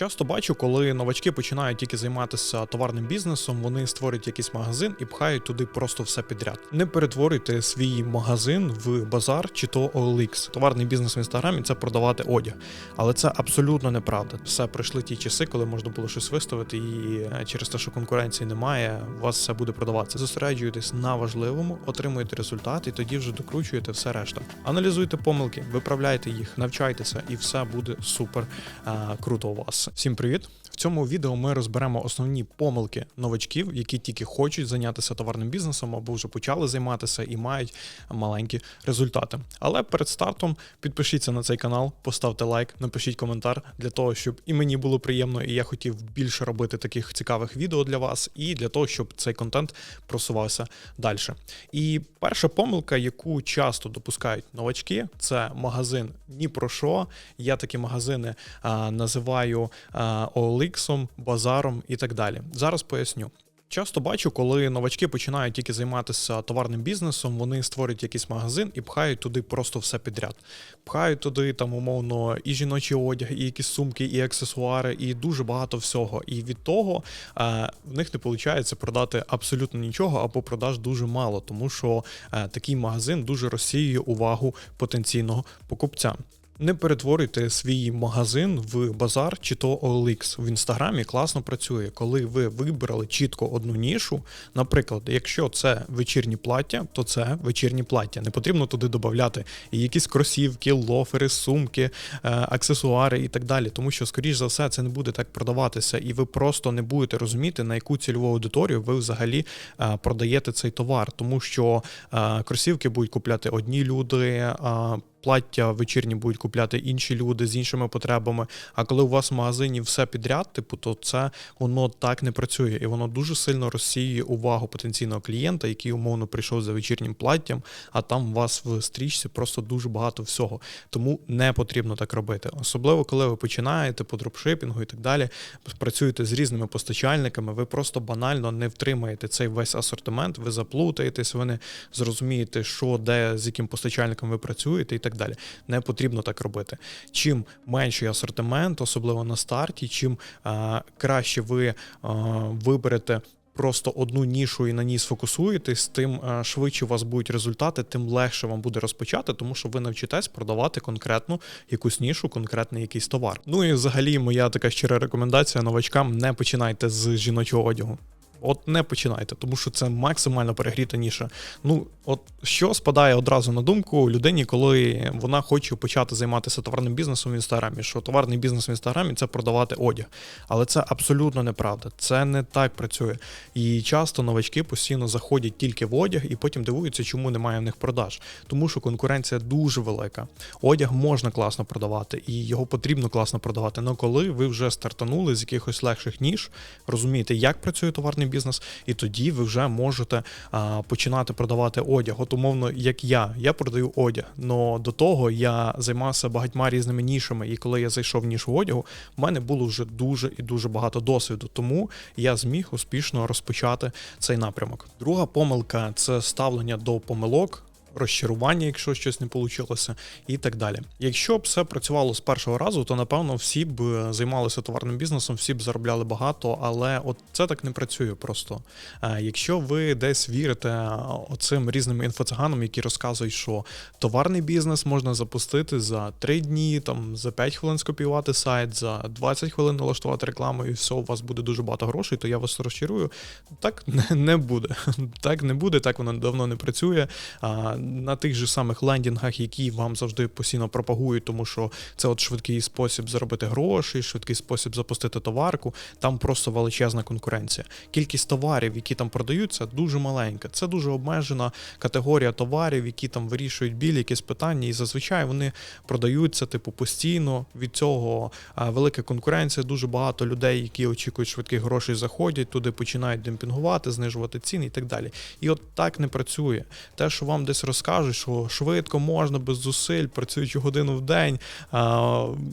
Часто бачу, коли новачки починають тільки займатися товарним бізнесом, вони створюють якийсь магазин і пхають туди просто все підряд. Не перетворюйте свій магазин в базар чи то OLX. Товарний бізнес в інстаграмі це продавати одяг. Але це абсолютно неправда. Все пройшли ті часи, коли можна було щось виставити, і е, через те, що конкуренції немає, у вас все буде продаватися. Зосереджуєтесь на важливому, отримуєте результат, і тоді вже докручуєте все решта. Аналізуйте помилки, виправляйте їх, навчайтеся, і все буде супер е, круто у вас. Всім привіт! В цьому відео ми розберемо основні помилки новачків, які тільки хочуть зайнятися товарним бізнесом або вже почали займатися і мають маленькі результати. Але перед стартом підпишіться на цей канал, поставте лайк, напишіть коментар для того, щоб і мені було приємно, і я хотів більше робити таких цікавих відео для вас, і для того, щоб цей контент просувався далі. І перша помилка, яку часто допускають новачки, це магазин ні про що. Я такі магазини а, називаю OLX, базаром і так далі. Зараз поясню. Часто бачу, коли новачки починають тільки займатися товарним бізнесом, вони створюють якийсь магазин і пхають туди просто все підряд. Пхають туди там умовно і жіночий одяг, і якісь сумки, і аксесуари, і дуже багато всього. І від того е, в них не виходить продати абсолютно нічого або продаж дуже мало, тому що е, такий магазин дуже розсіює увагу потенційного покупця. Не перетворюйте свій магазин в базар чи то OLX. В інстаграмі класно працює, коли ви вибрали чітко одну нішу. Наприклад, якщо це вечірні плаття, то це вечірні плаття. Не потрібно туди додати якісь кросівки, лофери, сумки, е, аксесуари і так далі. Тому що, скоріш за все, це не буде так продаватися, і ви просто не будете розуміти, на яку цільову аудиторію ви взагалі е, продаєте цей товар, тому що е, кросівки будуть купляти одні люди. Плаття вечірні будуть купляти інші люди з іншими потребами. А коли у вас в магазині все підряд, типу, то це воно так не працює, і воно дуже сильно розсіює увагу потенційного клієнта, який умовно прийшов за вечірнім платтям, а там у вас в стрічці просто дуже багато всього. Тому не потрібно так робити. Особливо, коли ви починаєте по дропшипінгу і так далі, працюєте з різними постачальниками, ви просто банально не втримаєте цей весь асортимент, ви заплутаєтесь, ви не зрозумієте, що де з яким постачальником ви працюєте і так так далі. Не потрібно так робити. Чим менший асортимент, особливо на старті, чим а, краще ви а, виберете. Просто одну нішу і на ній сфокусуєтесь, тим швидше у вас будуть результати, тим легше вам буде розпочати, тому що ви навчитесь продавати конкретну якусь нішу, конкретний якийсь товар. Ну і взагалі, моя така щира рекомендація новачкам: не починайте з жіночого одягу. От не починайте, тому що це максимально перегріта ніша. Ну, от що спадає одразу на думку людині, коли вона хоче почати займатися товарним бізнесом в інстаграмі, що товарний бізнес в інстаграмі це продавати одяг. Але це абсолютно неправда. Це не так працює. І часто новачки постійно заходять тільки в одяг і потім дивуються, чому немає в них продаж. Тому що конкуренція дуже велика. Одяг можна класно продавати, і його потрібно класно продавати. Але коли ви вже стартанули з якихось легших ніж, розумієте, як працює товарний бізнес, і тоді ви вже можете а, починати продавати одяг. От умовно, як я, я продаю одяг. Но до того я займався багатьма різними нішами. І коли я зайшов в нішу одягу, в мене було вже дуже і дуже багато досвіду. Тому я зміг успішно розпочати цей напрямок. Друга помилка це ставлення до помилок розчарування, якщо щось не вийшло, і так далі. Якщо б все працювало з першого разу, то напевно всі б е, займалися товарним бізнесом, всі б заробляли багато, але от це так не працює просто. Е, якщо ви десь вірите е, оцим різним інфоциганам, які розказують, що товарний бізнес можна запустити за 3 дні, там за 5 хвилин скопіювати сайт, за 20 хвилин налаштувати рекламу, і все, у вас буде дуже багато грошей, то я вас розчарую. Так не буде. Так не буде, так воно давно не працює на тих же самих лендінгах, які вам завжди постійно пропагують, тому що це от швидкий спосіб заробити гроші, швидкий спосіб запустити товарку. Там просто величезна конкуренція. Кількість товарів, які там продаються, дуже маленька. Це дуже обмежена категорія товарів, які там вирішують білі якісь питання, і зазвичай вони продаються типу постійно. Від цього велика конкуренція. Дуже багато людей, які очікують швидких грошей, заходять туди, починають демпінгувати, знижувати ціни і так далі. І от так не працює. Те, що вам десь розкажуть, що швидко можна без зусиль, працюючи годину в день,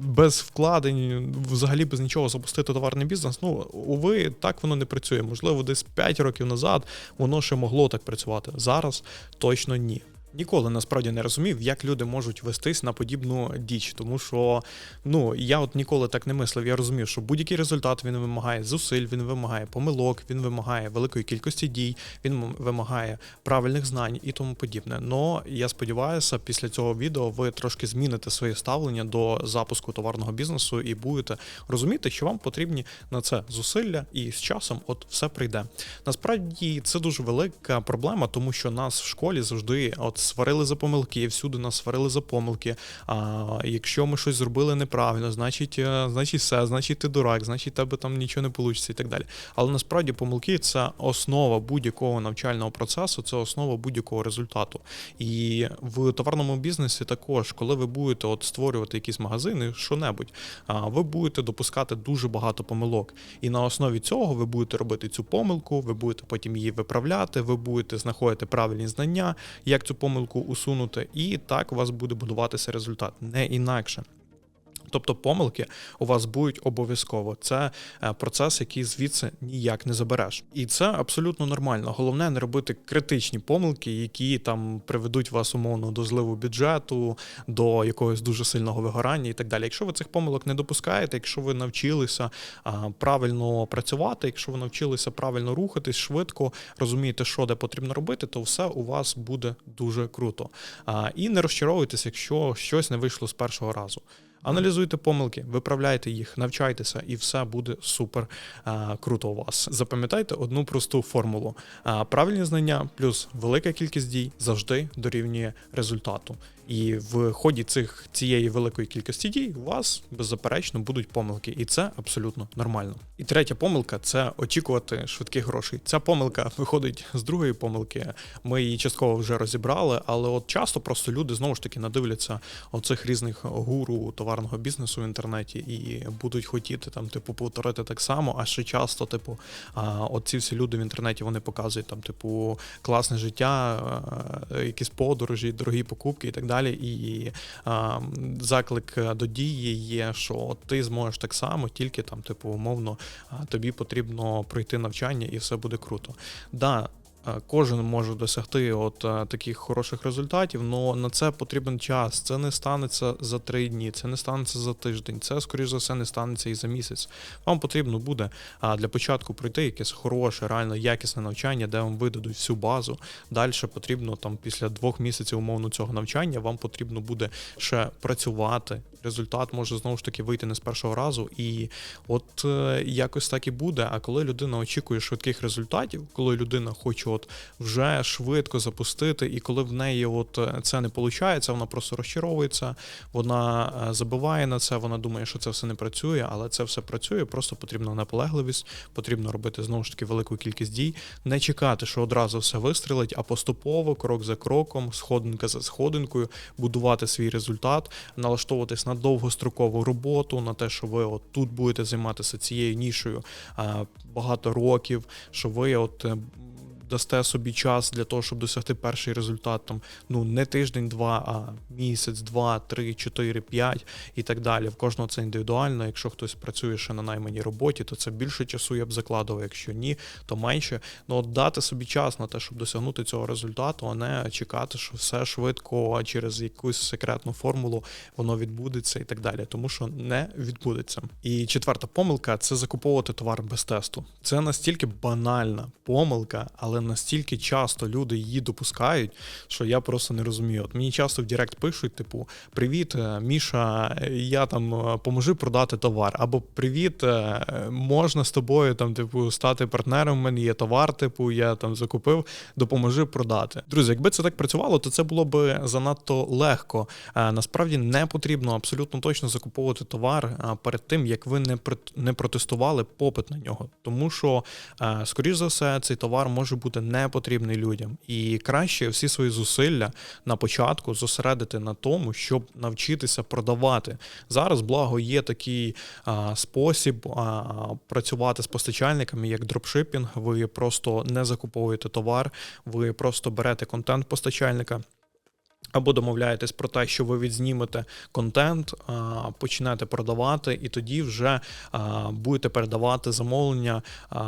без вкладень, взагалі без нічого запустити товарний бізнес. Ну, уви, так воно не працює. Можливо, десь 5 років назад воно ще могло так працювати. Зараз точно ні. Ніколи насправді не розумів, як люди можуть вестись на подібну діч, тому що ну я от ніколи так не мислив. Я розумів, що будь-який результат він вимагає зусиль, він вимагає помилок, він вимагає великої кількості дій, він вимагає правильних знань і тому подібне. Но я сподіваюся, після цього відео ви трошки зміните своє ставлення до запуску товарного бізнесу і будете розуміти, що вам потрібні на це зусилля, і з часом от все прийде. Насправді це дуже велика проблема, тому що нас в школі завжди от сварили за помилки, всюди нас сварили за помилки. А якщо ми щось зробили неправильно, значить, е, значить все, значить ти дурак, значить тебе там нічого не вийде і так далі. Але насправді помилки це основа будь-якого навчального процесу, це основа будь-якого результату. І в товарному бізнесі також, коли ви будете от створювати якісь магазини, що-небудь, ви будете допускати дуже багато помилок. І на основі цього ви будете робити цю помилку, ви будете потім її виправляти, ви будете знаходити правильні знання, як цю помилку усунути, і так у вас буде будуватися результат, не інакше. Тобто помилки у вас будуть обов'язково. Це е, процес, який звідси ніяк не забереш. І це абсолютно нормально. Головне не робити критичні помилки, які там приведуть вас умовно до зливу бюджету, до якогось дуже сильного вигорання і так далі. Якщо ви цих помилок не допускаєте, якщо ви навчилися правильно працювати, якщо ви навчилися правильно рухатись швидко, розумієте, що де потрібно робити, то все у вас буде дуже круто. І не розчаровуйтесь, якщо щось не вийшло з першого разу. Аналізуйте помилки, виправляйте їх, навчайтеся, і все буде супер а, круто у вас. Запам'ятайте одну просту формулу: а, правильні знання плюс велика кількість дій завжди дорівнює результату. І в ході цих цієї великої кількості дій у вас беззаперечно будуть помилки, і це абсолютно нормально. І третя помилка це очікувати швидких грошей. Ця помилка виходить з другої помилки. Ми її частково вже розібрали, але от часто просто люди знову ж таки надивляться оцих різних гуру товарного бізнесу в інтернеті і будуть хотіти там, типу, повторити так само. А ще часто, типу, а, от ці всі люди в інтернеті вони показують там, типу, класне життя, а, якісь подорожі, дорогі покупки і так далі. І а, заклик до дії є, що ти зможеш так само, тільки там, типу, умовно, тобі потрібно пройти навчання і все буде круто. Да, е, Кожен може досягти от е, таких хороших результатів, але на це потрібен час. Це не станеться за три дні, це не станеться за тиждень, це, скоріш за все, не станеться і за місяць. Вам потрібно буде для початку пройти якесь хороше, реально якісне навчання, де вам видадуть всю базу. Далі потрібно там після двох місяців умовно цього навчання, вам потрібно буде ще працювати. Результат може знову ж таки вийти не з першого разу, і от е, якось так і буде. А коли людина очікує швидких результатів, коли людина хоче от вже швидко запустити, і коли в неї от е, це не виходить, вона просто розчаровується, вона е, забиває на це, вона думає, що це все не працює, але це все працює, просто потрібна наполегливість, потрібно робити знову ж таки велику кількість дій, не чекати, що одразу все вистрілить, а поступово, крок за кроком, сходинка за сходинкою, будувати свій результат, налаштовуватись на довгострокову роботу, на те, що ви от тут будете займатися цією нішою багато років, що ви от. Дасте собі час для того, щоб досягти перший результат, там ну не тиждень-два, а місяць, два, три, чотири, п'ять і так далі. В кожного це індивідуально. Якщо хтось працює ще на найманій роботі, то це більше часу я б закладував. Якщо ні, то менше. Ну от дати собі час на те, щоб досягнути цього результату, а не чекати, що все швидко а через якусь секретну формулу воно відбудеться і так далі. Тому що не відбудеться. І четверта помилка це закуповувати товар без тесту. Це настільки банальна помилка, але настільки часто люди її допускають, що я просто не розумію. От мені часто в Директ пишуть: типу: Привіт, е, Міша, я там е, поможи продати товар. Або Привіт, е, можна з тобою там, типу, стати партнером. У мене є товар, типу, я там закупив, допоможи продати. Друзі, якби це так працювало, то це було б занадто легко. Насправді не потрібно абсолютно точно закуповувати товар перед тим, як ви не протестували попит на нього. Тому що, скоріш за все, цей товар може бути не потрібний людям. І краще всі свої зусилля на початку зосередити на тому, щоб навчитися продавати. Зараз, благо, є такий а, спосіб а, працювати з постачальниками, як дропшипінг. Ви просто не закуповуєте товар, ви просто берете контент постачальника. Або домовляєтесь про те, що ви відзнімете контент, починаєте продавати, і тоді вже будете передавати замовлення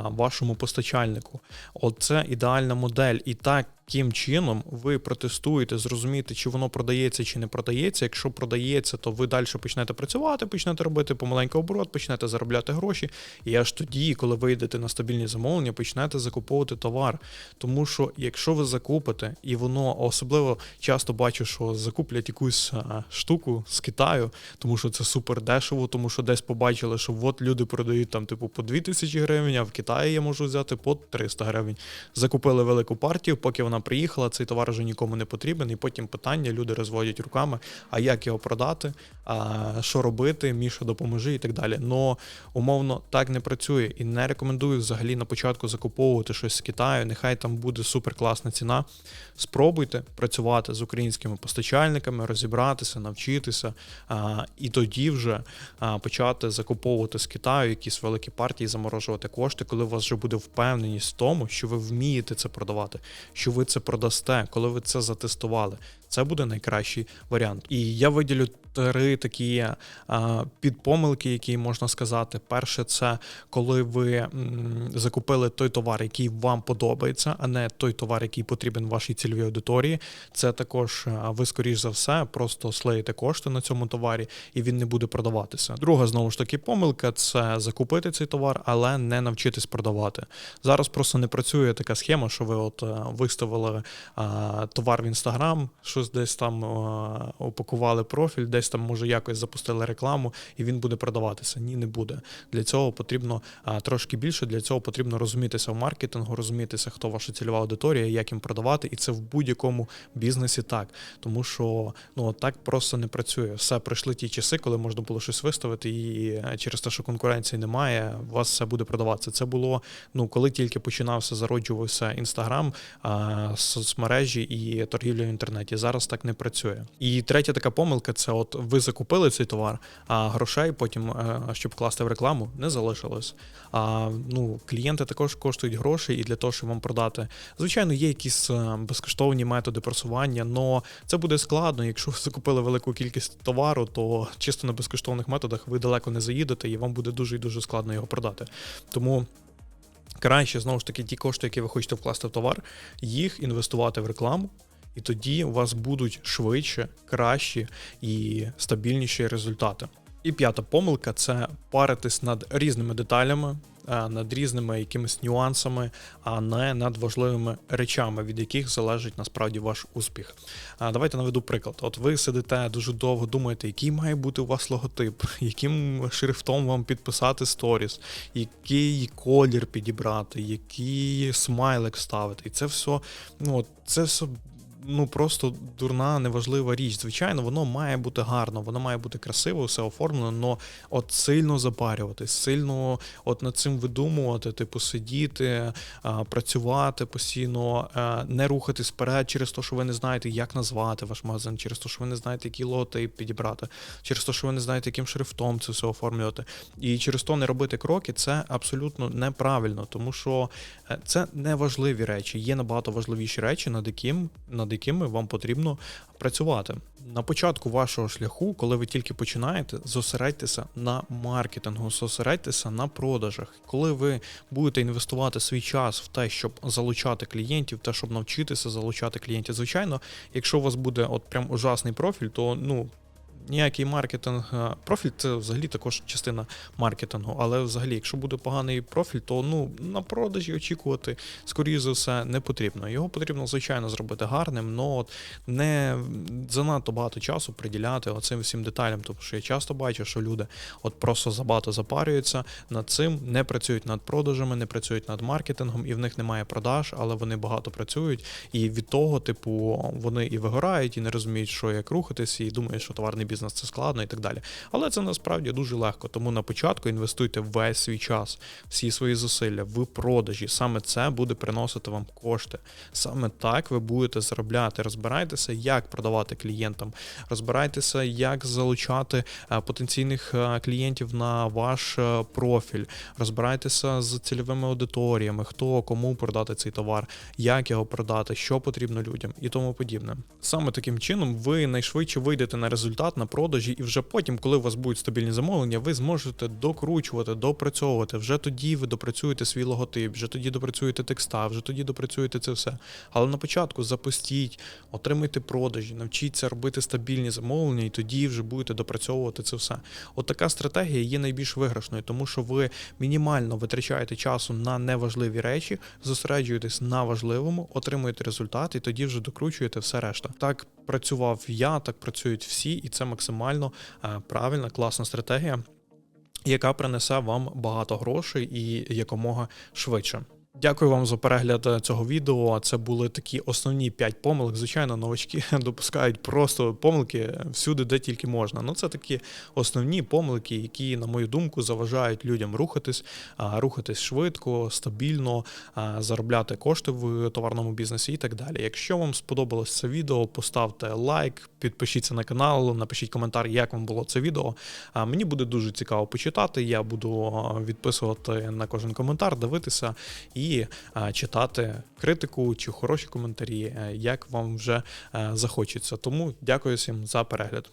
вашому постачальнику. Оце ідеальна модель. І так Таким чином ви протестуєте, зрозумієте, чи воно продається чи не продається. Якщо продається, то ви далі почнете працювати, почнете робити помаленький оборот, почнете заробляти гроші. І аж тоді, коли ви йдете на стабільні замовлення, почнете закуповувати товар. Тому що якщо ви закупите, і воно особливо часто бачу, що закуплять якусь штуку з Китаю, тому що це супер дешево, тому що десь побачили, що от люди продають там типу по 2000 гривень, а в Китаї я можу взяти по 300 гривень. Закупили велику партію, поки вона приїхала, цей товар вже нікому не потрібен. І потім питання люди розводять руками, а як його продати, а що робити, Міша, допоможи і так далі. Но умовно так не працює і не рекомендую взагалі на початку закуповувати щось з Китаю. Нехай там буде супер класна ціна. Спробуйте працювати з українськими постачальниками, розібратися, навчитися, а, і тоді вже а, почати закуповувати з Китаю якісь великі партії, заморожувати кошти, коли у вас вже буде впевненість в тому, що ви вмієте це продавати, що ви це продасте, коли ви це затестували. Це буде найкращий варіант. І я виділю три такі а, підпомилки, які можна сказати. Перше, це коли ви м, закупили той товар, який вам подобається, а не той товар, який потрібен вашій цільовій аудиторії. Це також а, ви, скоріш за все, просто слеїте кошти на цьому товарі, і він не буде продаватися. Друга знову ж таки помилка це закупити цей товар, але не навчитись продавати. Зараз просто не працює така схема, що ви от виставили а, товар в інстаграм, щось десь там а, упакували профіль, десь там може якось запустили рекламу, і він буде продаватися. Ні, не буде. Для цього потрібно трошки більше. Для цього потрібно розумітися в маркетингу, розумітися, хто ваша цільова аудиторія, як їм продавати, і це в будь-якому бізнесі так. Тому що ну так просто не працює. Все прийшли ті часи, коли можна було щось виставити, і е, через те, що конкуренції немає, у вас все буде продаватися. Це було ну коли тільки починався, зароджувався інстаграм, соцмережі і торгівля в інтернеті. Зараз так не працює. І третя така помилка це от ви закупили цей товар, а грошей потім, е, щоб класти в рекламу, не залишилось. А ну, клієнти також коштують гроші, і для того, щоб вам продати, звичайно, є якісь е, безкоштовні методи просування, але це буде складно. Якщо ви закупили велику кількість товару, то чисто на безкоштовних методах ви далеко не заїдете, і вам буде дуже і дуже складно його продати. Тому. Краще знову ж таки ті кошти, які ви хочете вкласти в товар, їх інвестувати в рекламу, і тоді у вас будуть швидше, кращі і стабільніші результати. І п'ята помилка це паритись над різними деталями, е, над різними якимись нюансами, а не над важливими речами, від яких залежить насправді ваш успіх. Давайте наведу приклад. От ви сидите дуже довго, думаєте, який має бути у вас логотип, яким шрифтом вам підписати сторіс, який колір підібрати, який смайлик ставити. І це все, ну це все ну просто дурна, неважлива річ. Звичайно, воно має бути гарно, воно має бути красиво, все оформлено, але от сильно запарюватись, сильно от над цим видумувати, типу, сидіти, працювати постійно, не рухатись вперед через те, що ви не знаєте, як назвати ваш магазин, через те, що ви не знаєте, який лотип підібрати, через те, що ви не знаєте, яким шрифтом це все оформлювати. І через то не робити кроки, це абсолютно неправильно, тому що е, це не важливі речі. Є набагато важливіші речі, над яким над якими вам потрібно працювати. На початку вашого шляху, коли ви тільки починаєте, зосередьтеся на маркетингу, зосередьтеся на продажах. Коли ви будете інвестувати свій час в те, щоб залучати клієнтів, те, щоб навчитися залучати клієнтів, звичайно, якщо у вас буде от прям ужасний профіль, то ну ніякий маркетинг. Е, профіль це взагалі також частина маркетингу. Але взагалі, якщо буде поганий профіль, то ну на продажі очікувати, скоріше за все, не потрібно. Його потрібно, звичайно, зробити гарним, але не занадто багато часу приділяти оцим всім деталям. Тому що я часто бачу, що люди от просто забагато запарюються над цим, не працюють над продажами, не працюють над маркетингом, і в них немає продаж, але вони багато працюють. І від того, типу, вони і вигорають, і не розуміють, що як рухатись, і думають, що товарний це складно і так далі. Але це насправді дуже легко. Тому на початку інвестуйте весь свій час, всі свої зусилля в продажі. Саме це буде приносити вам кошти. Саме так ви будете заробляти. Розбирайтеся, як продавати клієнтам, розбирайтеся, як залучати е, потенційних е, клієнтів на ваш е, профіль, розбирайтеся з цільовими аудиторіями, хто кому продати цей товар, як його продати, що потрібно людям і тому подібне. Саме таким чином ви найшвидше вийдете на результат на продажі, і вже потім, коли у вас будуть стабільні замовлення, ви зможете докручувати, допрацьовувати. Вже тоді ви допрацюєте свій логотип, вже тоді допрацюєте текста, вже тоді допрацюєте це все. Але на початку запустіть, отримайте продажі, навчіться робити стабільні замовлення, і тоді вже будете допрацьовувати це все. От така стратегія є найбільш виграшною, тому що ви мінімально витрачаєте часу на неважливі речі, зосереджуєтесь на важливому, отримуєте результат, і тоді вже докручуєте все решта. Так працював я, так працюють всі, і це максимально е, правильна, класна стратегія, яка принесе вам багато грошей і якомога швидше. Дякую вам за перегляд е, цього відео. Це були такі основні 5 помилок. Звичайно, новачки допускають просто помилки всюди, де тільки можна. Ну це такі основні помилки, які, на мою думку, заважають людям рухатись, рухатись швидко, стабільно, заробляти кошти в товарному бізнесі і так далі. Якщо вам сподобалось це відео, поставте лайк, підпишіться на канал, напишіть коментар, як вам було це відео. Мені буде дуже цікаво почитати. Я буду відписувати на кожен коментар, дивитися і а, читати критику чи хороші коментарі, е, як вам вже е, захочеться. Тому дякую всім за перегляд.